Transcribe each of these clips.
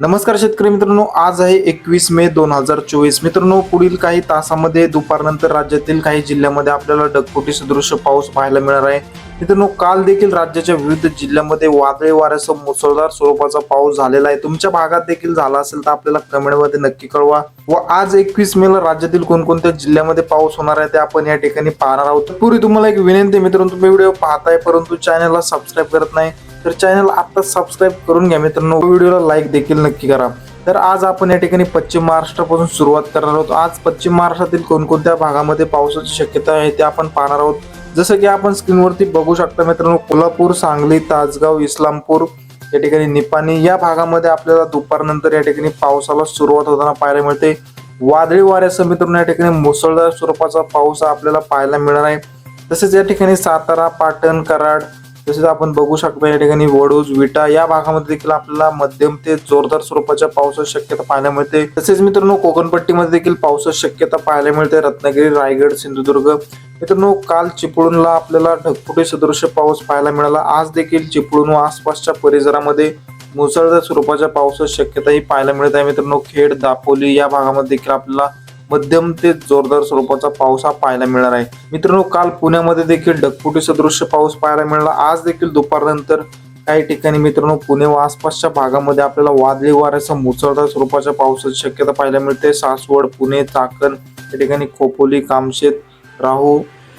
नमस्कार शेतकरी मित्रांनो आज आहे एकवीस मे दोन हजार चोवीस. मित्रांनो पुढील काही तासामध्ये दुपारनंतर राज्यातील काही जिल्ह्यामध्ये आपल्याला ढगफुटी सदृश्य पाऊस पाहायला मिळणार आहे. मित्रांनो काल देखील राज्याच्या विविध जिल्ह्यामध्ये वादळी वाऱ्यासह मुसळधार स्वरूपाचा पाऊस झालेला आहे. तुमच्या भागात देखील झाला असेल तर आपल्याला कमेंटमध्ये नक्की कळवा. व आज एकवीस मे ला राज्यातील कोणकोणत्या जिल्ह्यामध्ये पाऊस होणार आहे ते आपण या ठिकाणी पाहणार आहोत. पूर्वी तुम्हाला एक विनंती मित्रांनो तुम्ही व्हिडिओ पाहताय परंतु चॅनलला सबस्क्राईब करत नाही तर चॅनल आता सबस्क्राईब करून घ्या मित्रांनो. व्हिडिओला लाईक देखील नक्की करा. तर आज आपण या ठिकाणी पश्चिम महाराष्ट्रापासून सुरुवात करणार आहोत. आज पश्चिम महाराष्ट्रातील कोणकोणत्या भागामध्ये पावसाची शक्यता आहे ते आपण पाहणार आहोत. जसं की आपण स्क्रीनवरती बघू शकता मित्रांनो कोल्हापूर सांगली तासगाव इस्लामपूर या ठिकाणी निपाणी या भागामध्ये आपल्याला दुपारनंतर या ठिकाणी पावसाला सुरुवात होताना पाहायला मिळते. वादळी वाऱ्यासह मित्रांनो या ठिकाणी मुसळधार स्वरूपाचा पाऊस आपल्याला पाहायला मिळणार आहे. तसेच या ठिकाणी सातारा पाटण कराड तसेच आपण बघू शकतो या ठिकाणी वडूज विटा या भागामध्ये देखील आपल्याला मध्यम ते जोरदार स्वरूपाच्या पावसाची शक्यता पाहायला मिळते. तसेच मित्रांनो कोकणपट्टीमध्ये देखील पावसाची शक्यता पाहायला मिळते. रत्नागिरी रायगड सिंधुदुर्ग मित्रांनो काल चिपळूणला आपल्याला ढगफुटी सदृश्य पाऊस पाहायला मिळाला. आज देखील चिपळूण व आसपासच्या परिसरामध्ये मुसळधार स्वरूपाच्या पावसाची शक्यताही पाहायला मिळत आहे. मित्रांनो खेड दापोली या भागामध्ये देखील आपल्याला मध्यम ते जोरदार स्वरूपाचा पाऊस हा पाहायला मिळणार आहे. मित्रांनो काल पुण्यामध्ये देखील ढगफुटी सदृश्य पाऊस पाहायला मिळाला. आज देखील दुपारनंतर काही ठिकाणी मित्रांनो पुणे व आसपासच्या भागामध्ये आपल्याला वादळी वाऱ्यासह मुसळधार स्वरूपाच्या पावसाची शक्यता पाहायला मिळते. सासवड पुणे चाकण या ठिकाणी खोपोली कामशेत राहू.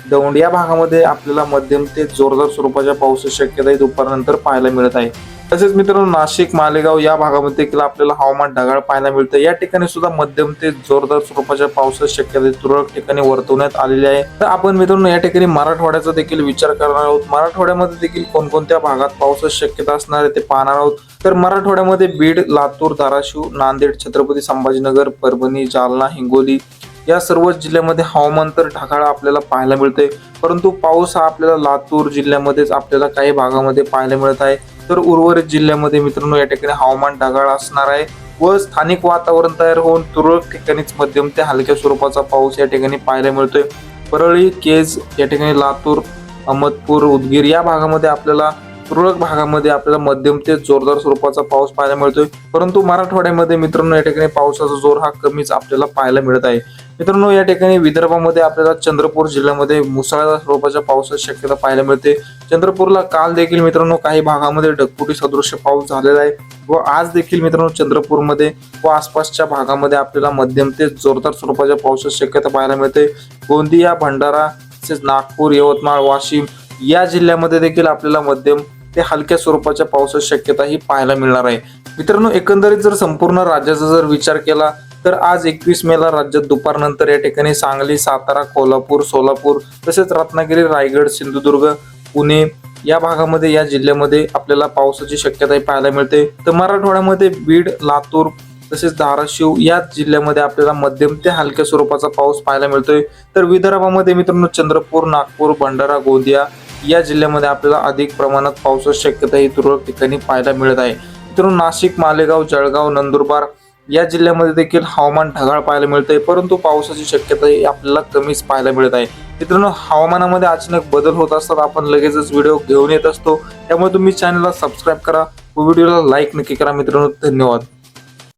दौंड या भागामध्ये आपल्याला मध्यम ते जोरदार स्वरूपाच्या पावसाची शक्यता दुपारनंतर पाहायला मिळत आहे. तसेच मित्रांनो नाशिक मालेगाव या भागामध्ये देखील आपल्याला हवामान ढगाळ पाहायला मिळतं. या ठिकाणी सुद्धा मध्यम ते जोरदार स्वरूपाच्या पावसाची शक्यता तुरळक ठिकाणी वर्तवण्यात आलेली आहे. तर आपण मित्रांनो या ठिकाणी मराठवाड्याचा देखील विचार करणार आहोत. मराठवाड्यामध्ये देखील कोणकोणत्या भागात पावसाची शक्यता असणार आहे ते पाहणार आहोत. तर मराठवाड्यामध्ये बीड लातूर धाराशिव नांदेड छत्रपती संभाजीनगर परभणी जालना हिंगोली या सर्व जिल्ह्यामध्ये हवामान तर ढगाळ आपल्याला पाहायला मिळते परंतु पाऊस हा आपल्याला लातूर जिल्ह्यामध्येच आपल्याला काही भागामध्ये पाहायला मिळत आहे. तर उर्वरित जिल्ह्यामध्ये मित्रांनो या ठिकाणी हवामान ढगाळ असणार आहे व स्थानिक वातावरण तयार होऊन तुरळक ठिकाणीच मध्यम ते हलक्या स्वरूपाचा पाऊस या ठिकाणी पाहायला मिळतोय. परळी केज या ठिकाणी लातूर अहमदपूर उदगीर या भागामध्ये आपल्याला तुरळक भागामध्ये आपल्याला मध्यम ते जोरदार स्वरूपाचा पाऊस पाहायला मिळतोय. परंतु मराठवाड्यामध्ये मित्रांनो या ठिकाणी पावसाचा जोर हा कमीच आपल्याला पाहायला मिळत आहे. मित्रांनो या ठिकाणी विदर्भामध्ये आपल्याला चंद्रपूर जिल्ह्यामध्ये मुसळधार स्वरूपाच्या पावसाची शक्यता पाहायला मिळते. चंद्रपूरला काल देखील मित्रांनो काही भागामध्ये ढकपुटी सदृश्य पाऊस झालेला आहे व आज देखील मित्रांनो चंद्रपूरमध्ये व आसपासच्या भागामध्ये आपल्याला मध्यम ते जोरदार स्वरूपाच्या पावसाची शक्यता पाहायला मिळते. गोंदिया भंडारा तसेच नागपूर यवतमाळ वाशिम या जिल्ह्यामध्ये देखील आपल्याला मध्यम ते हलक्या स्वरूपाच्या पावसाची शक्यता ही पाहायला मिळणार आहे. मित्रांनो एकंदरीत जर संपूर्ण राज्याचा जर विचार केला तर आज एकवीस मेला राज्यात दुपारनंतर या ठिकाणी सांगली सातारा कोल्हापूर सोलापूर तसेच रत्नागिरी रायगड सिंधुदुर्ग पुणे या भागामध्ये या जिल्ह्यामध्ये आपल्याला पावसाची शक्यताही पाहायला मिळते. तर मराठवाड्यामध्ये बीड लातूर तसेच धाराशिव या जिल्ह्यामध्ये आपल्याला मध्यम ते हलक्या स्वरूपाचा पाऊस पाहायला मिळतोय. तर विदर्भामध्ये मित्रांनो चंद्रपूर नागपूर भंडारा गोंदिया या जिल्ह्यामध्ये आपल्याला अधिक प्रमाणात पावसाची शक्यता ही तुरळक ठिकाणी पाहायला मिळत आहे. मित्रांनो नाशिक मालेगाव जळगाव नंदुरबार या जिल्ह्यामध्ये देखील हवामान ढगाळ पाहायला मिळतंय. परंतु पावसाची शक्यता ही आपल्याला कमीच पाहायला मिळत आहे. मित्रांनो हवामानामध्ये अचानक बदल होत असतात आपण लगेचच व्हिडिओ घेऊन येत असतो. त्यामुळे तुम्ही चॅनलला सबस्क्राईब करा व्हिडिओला लाईक नक्की करा. मित्रांनो धन्यवाद.